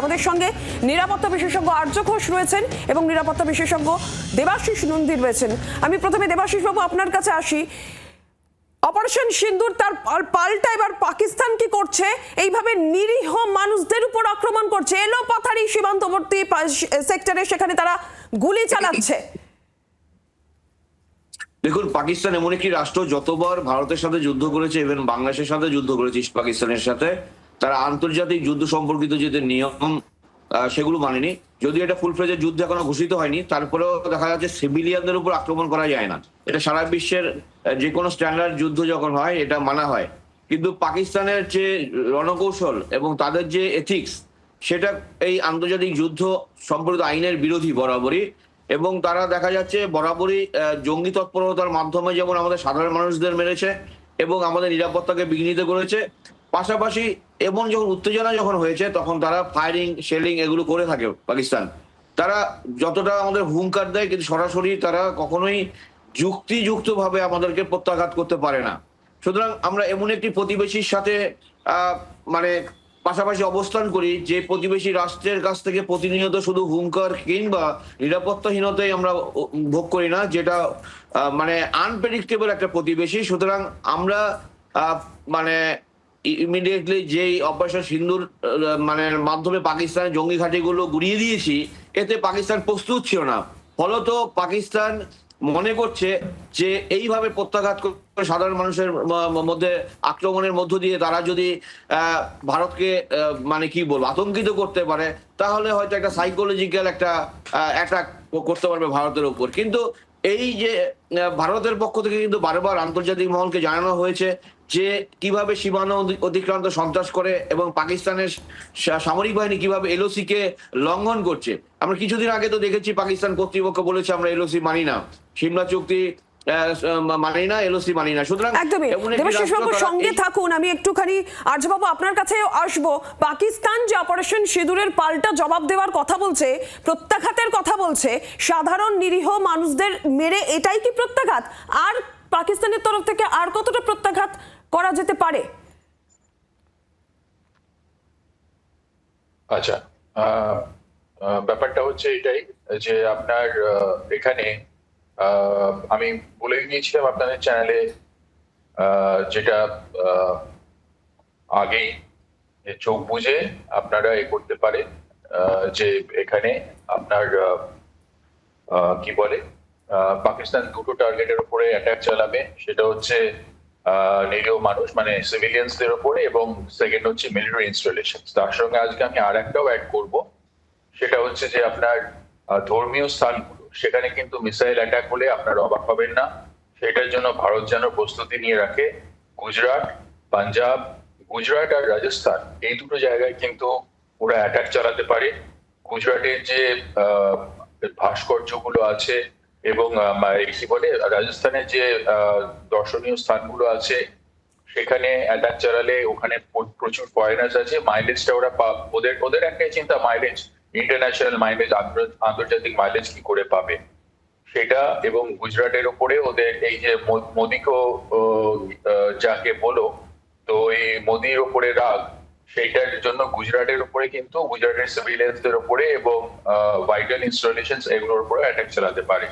আমাদের সঙ্গে নিরাপত্তা বিশেষজ্ঞ আর্য ঘোষ রয়েছেন এবং নিরাপত্তা বিশেষজ্ঞ দেবাশিস নন্দী রয়েছেন। আমি প্রথমে দেবাশিস বাবু, আপনার কাছে আসি। অপারেশন সিন্দুর তার পাল্টা এবার পাকিস্তান কি করছে? এইভাবে নিরীহ মানুষদের উপর আক্রমণ করছে। এলো পাথারি সীমান্তবর্তী সেক্টরে সেখানে তারা গুলি চালাচ্ছে। দেখুন, পাকিস্তান এমন একটি রাষ্ট্র যতবার ভারতের সাথে যুদ্ধ করেছে ইভেন বাংলাদেশের সাথে যুদ্ধ করেছে পাকিস্তানের সাথে তারা আন্তর্জাতিক যুদ্ধ সম্পর্কিত যে নিয়ম সেগুলো মানেনি। যদি এটা ফুল ফ্লেজের যুদ্ধ এখনও ঘোষিত হয়নি, তারপরেও দেখা যাচ্ছে সিভিলিয়ানদের উপর আক্রমণ করা যায় না। এটা সারা বিশ্বের যে কোনো স্ট্যান্ডার্ড যুদ্ধ যখন হয়, এটা মানা হয়। কিন্তু পাকিস্তানের যে রণকৌশল এবং তাদের যে এথিক্স সেটা এই আন্তর্জাতিক যুদ্ধ সম্পর্কিত আইনের বিরোধী বরাবরই। এবং তারা দেখা যাচ্ছে বরাবরই জঙ্গি তৎপরতার মাধ্যমে যেমন আমাদের সাধারণ মানুষদের মেরেছে এবং আমাদের নিরাপত্তাকে বিঘ্নিত করেছে পাশাপাশি এবং যখন উত্তেজনা যখন হয়েছে, তখন তারা ফায়ারিং শেলিং এগুলো করে থাকে পাকিস্তান। তারা যতটা আমাদের হুঙ্কার দেয়, কিন্তু সরাসরি তারা কখনোই যুক্তিযুক্তভাবে আমাদেরকে প্রত্যাঘাত করতে পারে না। সুতরাং আমরা এমন একটি প্রতিবেশীর সাথে মানে পাশাপাশি অবস্থান করি, যে প্রতিবেশী রাষ্ট্রের কাছ থেকে প্রতিনিয়ত শুধু হুঙ্কার কিংবা নিরাপত্তাহীনতাই আমরা ভোগ করি না, যেটা মানে আনপ্রেডিক্টেবল একটা প্রতিবেশী। সুতরাং আমরা মানে ইমিডিয়েটলি যেই অপারেশন সিন্দুর আহ, মানে মাধ্যমে পাকিস্তানের জঙ্গি ঘাঁটিগুলো গুড়িয়ে দিয়েছি এতে পাকিস্তান প্রস্তুত ছিল না। ফলত পাকিস্তান মনে করছে যে এইভাবে প্রত্যাঘাত করে সাধারণ মানুষের মধ্যে আক্রমণের মধ্য দিয়ে তারা যদি ভারতকে মানে কি বলব আতঙ্কিত করতে পারে তাহলে হয়তো একটা সাইকোলজিক্যাল একটা অ্যাটাক করতে পারবে ভারতের উপর। কিন্তু এই যে ভারতের পক্ষ থেকে কিন্তু বারবার আন্তর্জাতিক মহলকে জানানো হয়েছে যে কীভাবে সীমানা অতিক্রান্ত সন্ত্রাস করে এবং পাকিস্তানের সামরিক বাহিনী কীভাবে এলওসি কে লঙ্ঘন করছে। আমরা কিছুদিন আগে তো দেখেছি পাকিস্তান কর্তৃপক্ষ বলেছে আমরা এলওসি মানি না। সিমলা চুক্তি মানি না এলওসি মানি না। সুতরাং সঙ্গে থাকুন। আমি একটুখানি আপনার কাছে আসব। পাকিস্তান যে অপারেশন সিঁদুরের পাল্টা জবাব দেওয়ার কথা বলছে প্রত্যাঘাতের কথা বলছে সাধারণ নিরীহ মানুষদের মেরে এটাই কি প্রত্যাঘাত? আর পাকিস্তানের তরফ থেকে আর কতটা প্রত্যাঘাত করা যেতে পারে। আচ্ছা ব্যাপারটা হচ্ছে এটাই যে আপনার এখানে আমি বলে দিয়েছিলাম আপনাদের চ্যানেলে যেটা আগেই চোখ বুঝে আপনারা এ করতে পারেন যে এখানে আপনার কি বলে পাকিস্তান দুটো টার্গেটের উপরে অ্যাটাক চালাবে, সেটা হচ্ছে নিরীহ মানুষ মানে সিভিলিয়ানসদের উপরে এবং সেকেন্ড হচ্ছে মিলিটারি ইনস্টলেশন তার সঙ্গে আজকে আমি আর একটাও অ্যাড করব। সেটা হচ্ছে যে আপনার ধর্মীয় স্থানগুলো। সেখানে কিন্তু মিসাইল অ্যাটাক হলে আপনার অবাক হবেন না। সেটার জন্য ভারত যেন প্রস্তুতি নিয়ে রাখে। গুজরাট, পাঞ্জাব, গুজরাট আর রাজস্থান, এই দুটো জায়গায় কিন্তু ওরা অ্যাটাক চালাতে পারে। গুজরাটের যে ভাস্কর্যগুলো আছে এবং কি বলে রাজস্থানের যে দর্শনীয় স্থানগুলো আছে, সেখানে অ্যাটাক চালালে ওখানে প্রচুর ফরেনার্স আছে। মাইলেজটা ওরা ওদের ওদের একটাই চিন্তা মাইলেজ ইন্টারন্যাশনাল মাইলেজ আন্তর্জাতিক মাইলেজ কি করে পাবে? সেটা এবং গুজরাটের ওপরে ওদের এই যে মোদিকে যাকে বলো, তো এই মোদির ওপরে রাগ, সেইটার জন্য গুজরাটের উপরে কিন্তু, গুজরাটের সিভিলিয়ানসদের উপরে এবং ভাইটাল ইনস্টলেশন এগুলোর উপরে অ্যাটাক চালাতে পারে।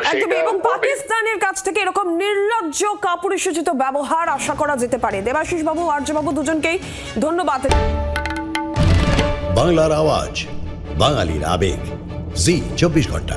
একদমই এবং পাকিস্তানের কাছ থেকে এরকম নির্লজ্জ কাপুরুষোচিত ব্যবহার আশা করা যেতে পারে। দেবাশিস বাবু আর্যবাবু দুজনকেই ধন্যবাদ। বাংলার আওয়াজ বাঙালির আবেগ। জি চব্বিশ ঘণ্টা।